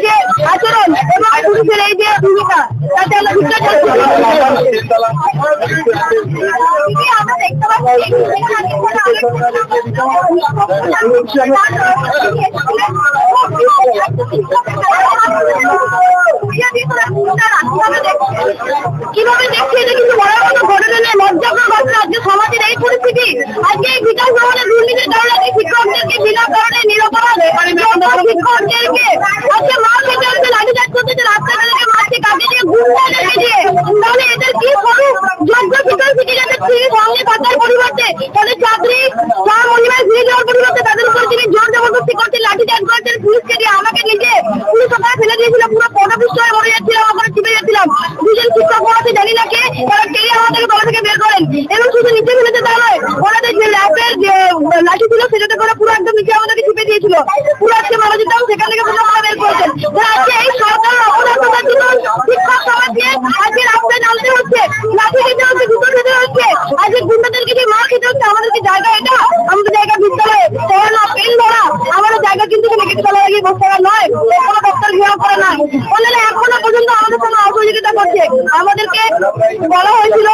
যে যে কীভাবে দেখছি? এটা কিন্তু বড় কোনো ঘটনা নেই লজ্জাকর ঘটনা আজকে সমাজের আমাদেরকে আজকে সেখান রাস্তায় নামতে হচ্ছে। লাঠি খেতে আজকে গুন্ডাদেরকে খেতে হচ্ছে আমাদের জায়গা এটা আমাদের জায়গা বিদ্যালয়ে পড়া না? পেন ধরা আমাদের জায়গা কিন্তু নয়। দপ্তর ঘেরাও করা নয় অন্যরা এখনও পর্যন্ত আমাদের সঙ্গে অসহযোগিতা করছে। আমাদেরকে বলা হয়েছিল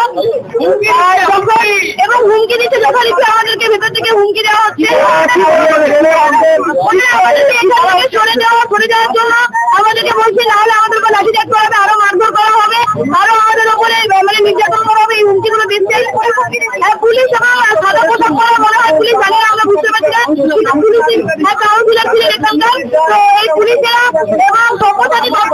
এবং হুমকি দিচ্ছে যথারীতি আমাদেরকে ভেতর থেকে হুমকি দেওয়া হচ্ছে। সরে যাওয়া সরে যাওয়ার জন্য আমাদেরকে বলছে নাহলে আমাদের উপর লাঠি চার্জ করা হবে আরও মারধর করা হবে আরও আমাদের উপরে মানে নির্যাতন করা হবে এই হুমকিগুলো দিচ্ছে। হ্যাঁ, পুলিশ এবং সাদা পোশাক পরা মনে হয় পুলিশ জানে আমরা বুঝতে পারছি না। পুলিশ তো এই পুলিশেরা এবং সভ্যসাচী দপ্তর নিচে তিনি আমাদেরকে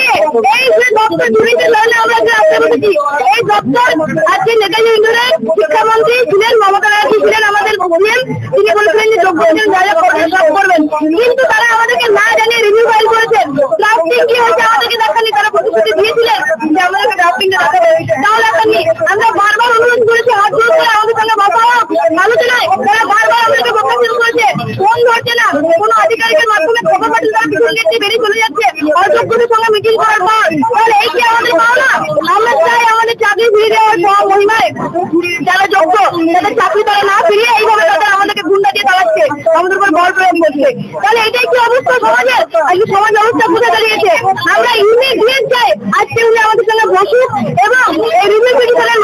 এই যে ছিলেন আমাদের সিএম। তিনি যোগ্য করবেন কিন্তু তারা আমাদেরকে না জানিয়ে রিভিউ করেছেন। ড্রাফটিং কি হয়েছে আমাদেরকে দেখানি তারা প্রতিশ্রুতি দিয়েছিলেন যে আমাদেরকে ড্রাফটিংটা দেখাবে আমরা বারবার অনুরোধ করেছি হাত জোর করে আমাদের সঙ্গে বসা হোক আলোচনায় তারা বারবার আমাদেরকে বকা শুরু করেছে ফোন ধরছে না কোনো আধিকারিকের মাধ্যমে খবর পাঠিয়ে তারা পিছন গেট দিয়ে চলে যাচ্ছে। অযোগ্যদের সঙ্গে মিটিং করার পর। এই কি আমাদের পাওনা? আমরা চাই আমাদের চাকরি ফিরিয়ে দেওয়ার সব মহিমায় যারা যোগ্য তাদের চাকরি তারা না ফিরিয়ে এইভাবে তারা আমাদেরকে গুন্ডা দিয়ে তাড়াচ্ছে আমাদের উপর বল প্রয়োগ করছে। তাহলে এটাই কি অবস্থা সমাজের? আজকে সমাজ অবস্থা বুঝে দাঁড়িয়েছে? আমরা ইমিডিয়েট চাই। আজকে উনি আমাদের সঙ্গে বসুক এবং এই রিভিউ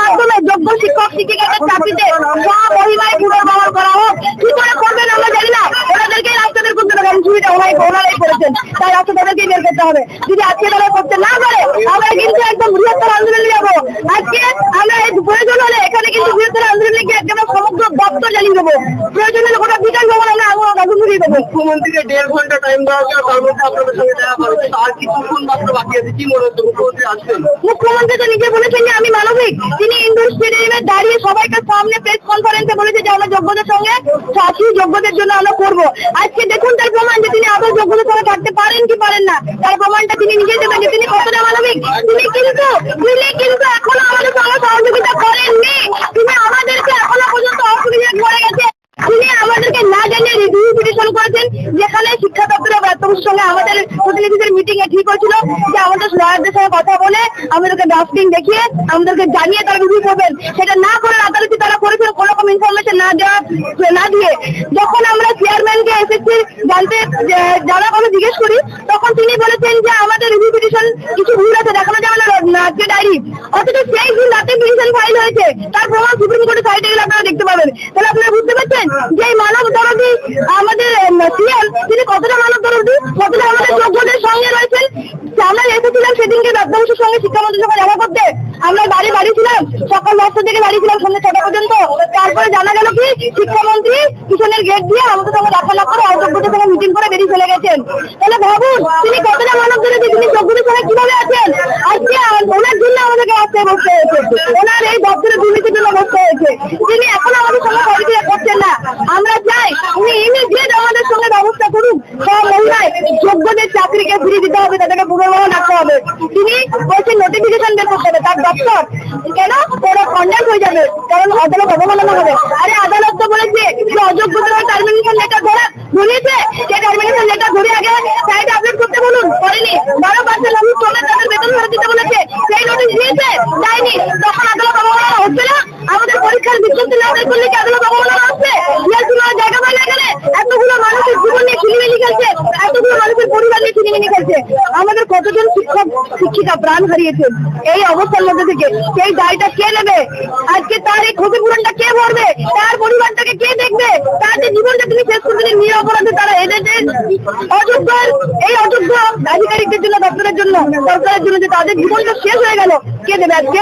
মাধ্যমে যোগ্য শিক্ষক, শিক্ষিকাদের চাকরিতে সব মহিমায় পুনর্বহাল করা হোক কি করে করবেন আমরা জানি না ওনাদেরকে রাস্তা বের করতে হবে ছুরিটা ওনাই ওনারাই করেছেন তাই রাস্তা তাদেরকেই বের করতে হবে। যদি আজকে তারা করতে না পারে আমরা কিন্তু একদম বৃহত্তর আন্দোলনে যাব। আজকে আমরা এই প্রয়োজন হলে এখানে কিন্তু বৃহত্তর আন্দোলনে গিয়ে একদম সমগ্র দপ্তর জ্বালিয়ে দেবো। প্রয়োজন হলে গোটা বিকাশ ভবন আমরা আগুন ধরিয়ে দেবো। মুখ্যমন্ত্রীকে দেড় ঘণ্টা টাইম দেওয়া হয়েছিল তার মধ্যে আপনাদের সঙ্গে দেখা করা হয়েছে। আর কিছুক্ষণ মাত্র বাকি আছে? কি মনে হচ্ছে? মুখ্যমন্ত্রী আসবেন? মুখ্যমন্ত্রী তো নিজে বলেছেন যে আমি মানবিক। তিনি ইন্ডোর স্টেডিয়ামে দাঁড়িয়ে সবাইকে সামনে প্রেস কনফারেন্সে বলেছে যে আমরা যোগ্যদের সঙ্গে চাকরি যোগ্যদের জন্য আমরা করব। আজকে দেখুন তার প্রমাণ যে তিনি আদৌ যোগ্যদের সঙ্গে থাকতে পারেন কি পারেন না? তার প্রমাণটা তিনি নিজে দেবেন যে তিনি কতটা মানবিক তিনি কিন্তু তিনি কিন্তু এখনও আমাদের সঙ্গে সহযোগিতা করেননি। তিনি আমাদেরকে এখনও পর্যন্ত অসুবিধা করে গেছে। তিনি আমাদেরকে না জানিয়ে রিভিউ পিটিশন করেছেন, যেখানে শিক্ষা দপ্তরের ব্যর্থতার সঙ্গে আমাদের প্রতিনিধিদের মিটিং এ ঠিক হয়েছিল যে আমাদের লয়ারদের সঙ্গে কথা বলে আমাদেরকে ড্রাফটিং দেখিয়ে, আমাদেরকে জানিয়ে তারা রিভিউ করবেন। সেটা না করে আদালতে তারা করেছিল, কোনো রকম ইনফরমেশন না দেওয়া, না দিয়ে। যখন আমরা চেয়ারম্যানকে কতটা মানব দরদি, কতটা আমাদের সঙ্গে রয়েছেন। আমরা এসেছিলাম সেদিনকে রাজবংশের সঙ্গে শিক্ষামন্ত্রীর সঙ্গে দেখা করতে, আমরা বাড়ি বাড়ি সকাল দশটা থেকে বাড়ি ছিলাম ছটা পর্যন্ত। তারপরে জানা গেল কি, শিক্ষামন্ত্রী পিছনের গেট দিয়ে আমাদের সঙ্গে দেখা করে অযোগ্যদের সঙ্গে মিটিং করে বেরিয়ে চলে গেছেন। তাহলে ভাবুন, তিনি কতটা মানব দরদি তিনি যোগ্যদের সঙ্গে কীভাবে আছেন? আজকে ওনার জন্য আমাদেরকে রাস্তায় বসতে হয়েছে। ওনার এই দপ্তরের দুর্নীতির জন্য বসতে হয়েছে। তিনি এখন আমাদের সঙ্গে পরিচয় করছেন না আমরা চাই উনি ইমিডিয়েট আমাদের সঙ্গে ব্যবস্থা করুন সব মহিলায় যোগ্যদের চাকরিকে ফিরিয়ে দিতে হবে তাদেরকে পুনর্বহন রাখতে হবে তিনি নোটিফিকেশন বের করতে হবে তার দপ্তর। কেন? ওরা কন্ডাক্ট হয়ে যাবে। কারণ আদালত অবমাননা হবে। আরে আদালত তো টার্মিনেশন লেটার ধরে ধরিয়েছে সেই টার্মিনেশন লেটার ধরে আগে সাইডে আপলোড করতে বলুন। করেনি। বারো পার্সেন্ট মানুষ চলে তাদের বেতন ধরে দিতে বলেছে। সেই নোটিশ দিয়েছে। যায়নি। তখন আদালত অবমাননা হচ্ছে না। আমাদের পরীক্ষার বিজ্ঞপ্তি না বের করলে কি আদালত অবমাননা ইয়াসুন জায়গা পায় না এখানে? এতগুলো মানুষের জীবন নিয়ে খেলছে। নিয়ে খেলছে। আমাদের কতজন শিক্ষক, শিক্ষিকা প্রাণ এই অবস্থার মধ্যে থেকে সেই দায়টা কে নেবে? আজকে তার এই ক্ষতিপূরণটা কে ভরবে? তার পরিবারটাকে কে দেখবে? তার যে জীবনটা তিনি শেষ দিলেন, নিরপরাধে তারা অযোগ্য, এই অযোগ্য আধিকারিকদের জন্য, দপ্তরের জন্য, সরকারের জন্য যে তাদের জীবনটা শেষ হয়ে গেল, কে দেবে আজকে?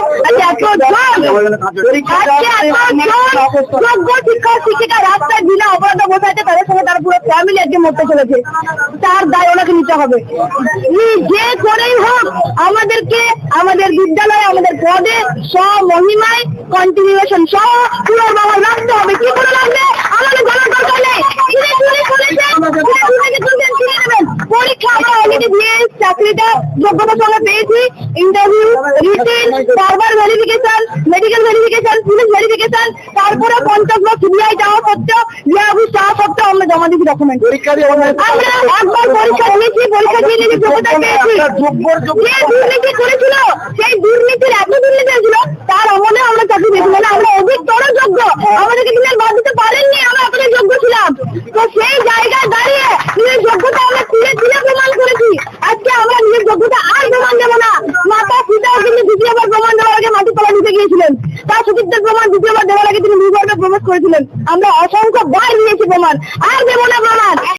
যোগ্য শিক্ষক, শিক্ষিকা রাস্তায় বিনা অপরাধ বসাইছে তাদের সঙ্গে তার পুরো ফ্যামিলি আজকে মরতে চলেছে। তার দায় ওনাকে নিতে হবে। যে করেই হোক, আমাদেরকে, আমাদের বিদ্যালয়ে, আমাদের পদে স্ব মহিমায় কন্টিনিউশন সব পুরো বাবা যোগ্যতার সঙ্গে পেয়েছি ইন্টারভিউ রিটেন বারবার verification medical verification police verification তারপরে পঞ্চাশ বার সিবিআই যাওয়া সত্ত্বেও অফিস যাওয়া সত্ত্বেও আমরা জমা দিচ্ছি ডকুমেন্ট আমরা একবার পরীক্ষা দিয়েছি পরীক্ষা দিয়ে যোগ্যতা পেয়েছি। যে দুর্নীতি করেছিল সেই দুর্নীতির এত দুর্নীতি হয়েছিল তার আমলে আমরা চাকরি পেয়েছি। মানে আমরা অধিকতর যোগ্য আমাদেরকে তিনি আর বাদ দিতে পারেননি আমরা এতটাই যোগ্য ছিলাম। তো সেই জায়গায় দাঁড়িয়ে নিজের যোগ্যতা আমরা তুলে তুলে প্রমাণ করেছি আজকে আমরা নিজের যোগ্যতা আর প্রমাণ দেবো না মাতা পিতাও কিন্তু দ্বিতীয়বার প্রমাণ দেওয়ার আগে মাটি তলা ঢুকে গিয়েছিলেন তার সতীর্থের প্রমাণ দ্বিতীয়বার দেওয়ার আগে তিনি ভূগর্ভে প্রবেশ করেছিলেন। আমরা অসংখ্য বার নিয়েছি প্রমাণ। আর দেবো না